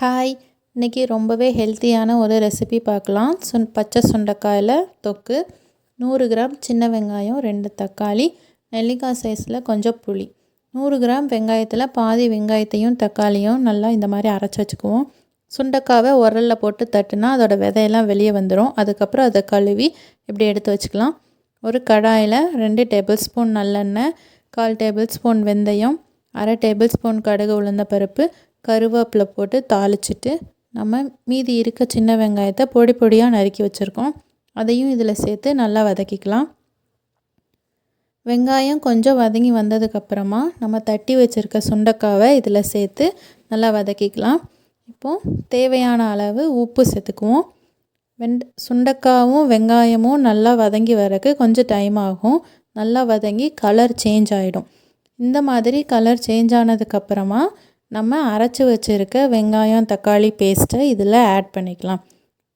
Hi இன்றைக்கி ரொம்பவே ஹெல்த்தியான ஒரு ரெசிபி பார்க்கலாம். சுன் பச்சை சுண்டைக்காயில் தொக்கு நூறு கிராம் சின்ன வெங்காயம் ரெண்டு தக்காளி நெல்லிக்காய் சைஸில் கொஞ்சம் புளி. நூறு கிராம் வெங்காயத்தில் பாதி வெங்காயத்தையும் தக்காளியும் நல்லா இந்த மாதிரி அரைச்சி வச்சுக்குவோம். சுண்டைக்காவை உரலில் போட்டு தட்டுனா அதோடய விதையெல்லாம் வெளியே வந்துடும் அதுக்கப்புறம் அதை கழுவி இப்படி எடுத்து வச்சுக்கலாம். ஒரு கடாயில் ரெண்டு டேபிள் ஸ்பூன் நல்லெண்ணெய் கால் டேபிள் ஸ்பூன் வெந்தயம் அரை டேபிள் ஸ்பூன் கடுகு உளுந்த பருப்பு கருவேப்பிலை போட்டு தாளிச்சிட்டு நம்ம மீதி இருக்க சின்ன வெங்காயத்தை பொடி பொடியாக நறுக்கி வச்சுருக்கோம். அதையும் இதில் சேர்த்து நல்லா வதக்கிக்கலாம். வெங்காயம் கொஞ்சம் வதங்கி வந்ததுக்கப்புறமா நம்ம தட்டி வச்சுருக்க சுண்டக்காவை இதில் சேர்த்து நல்லா வதக்கிக்கலாம். இப்போது தேவையான அளவு உப்பு சேர்த்துக்குவோம். வெண்ட சுண்டக்காவும் வெங்காயமும் நல்லா வதங்கி வரக்கு கொஞ்சம் டைம் ஆகும். நல்லா வதங்கி கலர் சேஞ்ச் ஆகிடும் இந்த மாதிரி கலர் சேஞ்ச் ஆனதுக்கப்புறமா நம்ம அரைச்சி வச்சுருக்க வெங்காயம் தக்காளி பேஸ்ட்டை இதில் ஆட் பண்ணிக்கலாம்.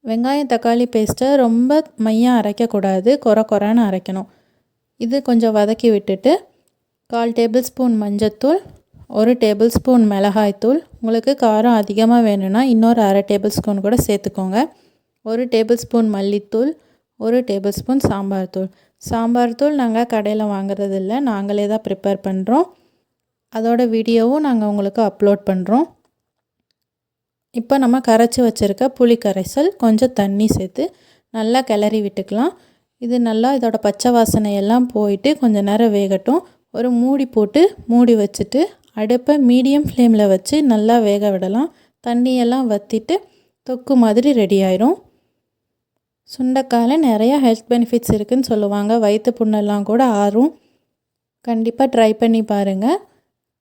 வெங்காயம் தக்காளி பேஸ்ட்டை ரொம்ப மையாக அரைக்கக்கூடாது. குறை குறைன்னு அரைக்கணும். இது கொஞ்சம் வதக்கி விட்டுட்டு கால் டேபிள் ஸ்பூன் மஞ்சத்தூள் ஒரு டேபிள் ஸ்பூன் மிளகாய்த்தூள் உங்களுக்கு காரம் அதிகமாக வேணும்னா இன்னொரு அரை டேபிள் ஸ்பூன் கூட சேர்த்துக்கோங்க. ஒரு டேபிள் ஸ்பூன் மல்லித்தூள் ஒரு டேபிள் ஸ்பூன் சாம்பார் தூள். சாம்பார் தூள் நாங்கள் கடையில் வாங்குறதில்ல. நாங்களே தான் ப்ரிப்பேர் பண்ணுறோம் அதோட வீடியோவும் நாங்கள் உங்களுக்கு அப்லோட் பண்ணுறோம் இப்போ நம்ம கரைச்சி வச்சுருக்க புளி கரைசல் கொஞ்சம் தண்ணி சேர்த்து நல்லா கிளறி விட்டுக்கலாம். இது நல்லா இதோட பச்சை வாசனை எல்லாம் போயிட்டு கொஞ்சம் நேரம் வேகட்டும். ஒரு மூடி போட்டு மூடி வச்சுட்டு அடுப்பை மீடியம் ஃப்ளேமில் வச்சு நல்லா வேக விடலாம். தண்ணியெல்லாம் வற்றிட்டு தொக்கு மாதிரி ரெடி ஆயிரும். சுண்டைக்காயில் நிறையா ஹெல்த் பெனிஃபிட்ஸ் இருக்குதுன்னு சொல்லுவாங்க. வயிற்று புண்ணெல்லாம் கூட ஆறும். கண்டிப்பாக ட்ரை பண்ணி பாருங்கள்